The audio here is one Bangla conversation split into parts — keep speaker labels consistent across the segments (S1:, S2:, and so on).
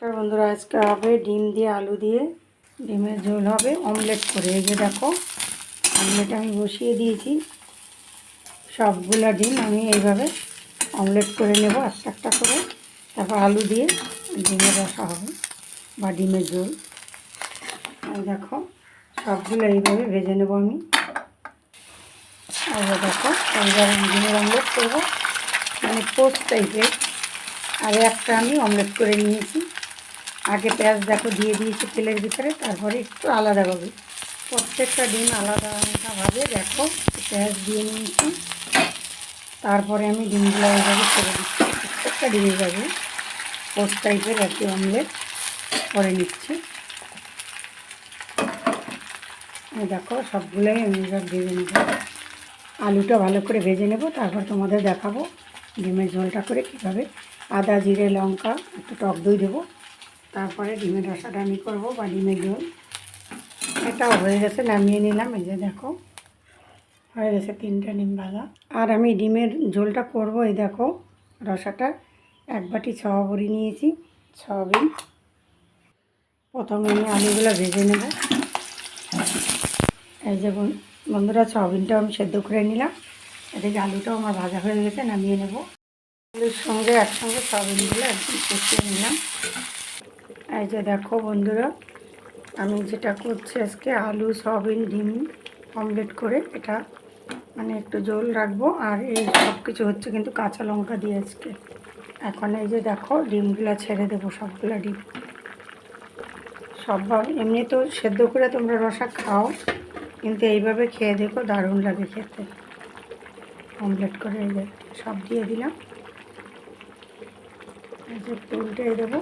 S1: নমস্কার বন্ধুরা আজকে হবে ডিম দিয়ে আলু দিয়ে। ডিমের ঝোল হবে অমলেট করে। এই যে দেখো অমলেট আমি বসিয়ে দিয়েছি। সবগুলা ডিম আমি এইভাবে অমলেট করে নেব একটা একটা করে। তারপর আলু দিয়ে ডিমের রসা হবে, বা ডিমের ঝোল। দেখো, সবগুলো এইভাবে ভেজে নেব আমি। আর দেখো আমি ডিমের অমলেট করব। মানে পোস্ট টাইপের আর একটা আমি অমলেট করে নিয়েছি। আগে পেঁয়াজ দেখো দিয়ে দিয়েছি তেলের ভিতরে, তারপরে একটু আলাদাভাবে প্রত্যেকটা ডিম আলাদা আলাদাভাবে দেখো, পেঁয়াজ দিয়ে নিয়েছি। তারপরে আমি ডিমগুলো এইভাবে করে দিচ্ছি, প্রত্যেকটা ডিমের যাবে পোস্ট টাইপের একটি অমলেট করে নিচ্ছি। দেখো, সবগুলোই আমি এবার ভেজে নেব। আলুটা ভালো করে ভেজে নেব, তারপর তোমাদের দেখাবো ডিমের ঝোলটা করে কীভাবে। আদা, জিরে, লঙ্কা, একটু টক দই দেবো। তারপরে ডিমের রসাটা আমি করব বা ডিমের ঝোল। এটাও হয়ে গেছে, নামিয়ে নিলাম, এই যে দেখো। হয়ে গেছে তিনটা ডিম ভাজা। আর আমি ডিমের ঝোলটা করব, এই দেখো, রসাটা। এক বাটি ছ বড়ি নিয়েছি সয়াবিন প্রথমে আমি আলুগুলো ভেজে নেব। এই যে বন- বন্ধুরা সয়াবিনটাও আমি সেদ্ধ করে নিলাম। এদিকে আলুটাও আমার ভাজা হয়ে গেছে, নামিয়ে নেব। আলুর সঙ্গে একসঙ্গে সয়াবিনগুলো একদম কষিয়ে নিলাম। এই যে দেখো বন্ধুরা, আমি যেটা করছি আজকে আলু, সয়াবিন, ডিম অমলেট করে এটা মানে একটু জল রাখব আর এই সব কিছু হচ্ছে কিন্তু কাঁচা লঙ্কা দিয়ে আজকে। এখন এই যে দেখো ডিমগুলো ছেড়ে দেবো সবগুলো ডিম। সব এমনি তো সেদ্ধ করে তোমরা রসা খাও, কিন্তু এইভাবে খেয়ে দেখো দারুণ লাগে খেতে। অমলেট করে এই সব দিয়ে দিলাম। এই যে উল্টে দেবো।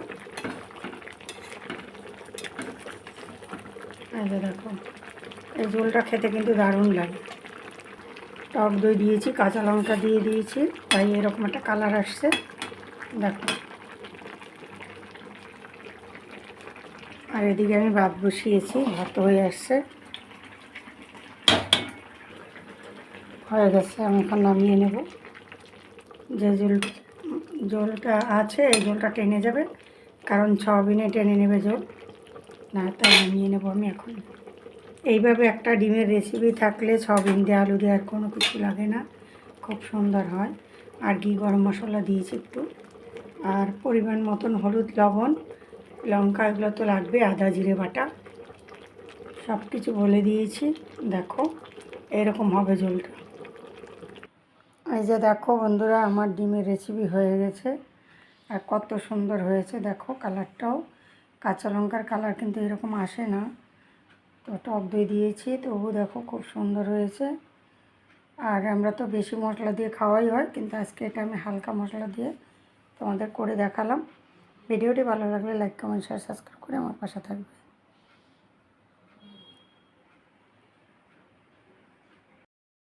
S1: যে দেখো, এই ঝোলটা খেতে কিন্তু দারুণ লাগে। টক দই দিয়েছি, কাঁচা লঙ্কা দিয়ে দিয়েছি, তাই এরকম একটা কালার আসছে। দেখো। আর এদিকে আমি ভাত বসিয়েছি, ভাত হয়ে আসছে। হয়ে গেছে, আমি এখন নামিয়ে নেব। যে জল জলটা আছে, এই জলটা টেনে যাবে, কারণ সয়াবিনে টেনে নেবে জল না তাই নামিয়ে নেব আমি এখন। এইভাবে একটা ডিমের রেসিপি থাকলে সয়াবিন দিয়ে আলু দিয়ে আর কোনো কিছু লাগে না। খুব সুন্দর হয়। আর ঘি গরম মশলা দিয়েছি একটু। আর পরিমাণ মতন হলুদ, লবণ, লঙ্কা এগুলো তো লাগবে, আদা, জিরে, বাটা। সব কিছু বলে দিয়েছি। দেখো, এরকম হবে ঝোলটা। এই যে দেখো বন্ধুরা, আমার ডিমের রেসিপি হয়ে গেছে। আর কত সুন্দর হয়েছে, দেখো কালারটাও কাঁচা লঙ্কার কালার কিন্তু এরকম আসে না। তো টক দই দিয়েছি তবু দেখো খুব সুন্দর হয়েছে। আর আমরা তো বেশি মশলা দিয়ে খাওয়াই হয়, কিন্তু আজকে এটা আমি হালকা মশলা দিয়ে তোমাদের করে দেখালাম। ভিডিওটি ভালো লাগলে লাইক কমেন্ট শেয়ার সাবস্ক্রাইব করে আমার পাশে থাকবে।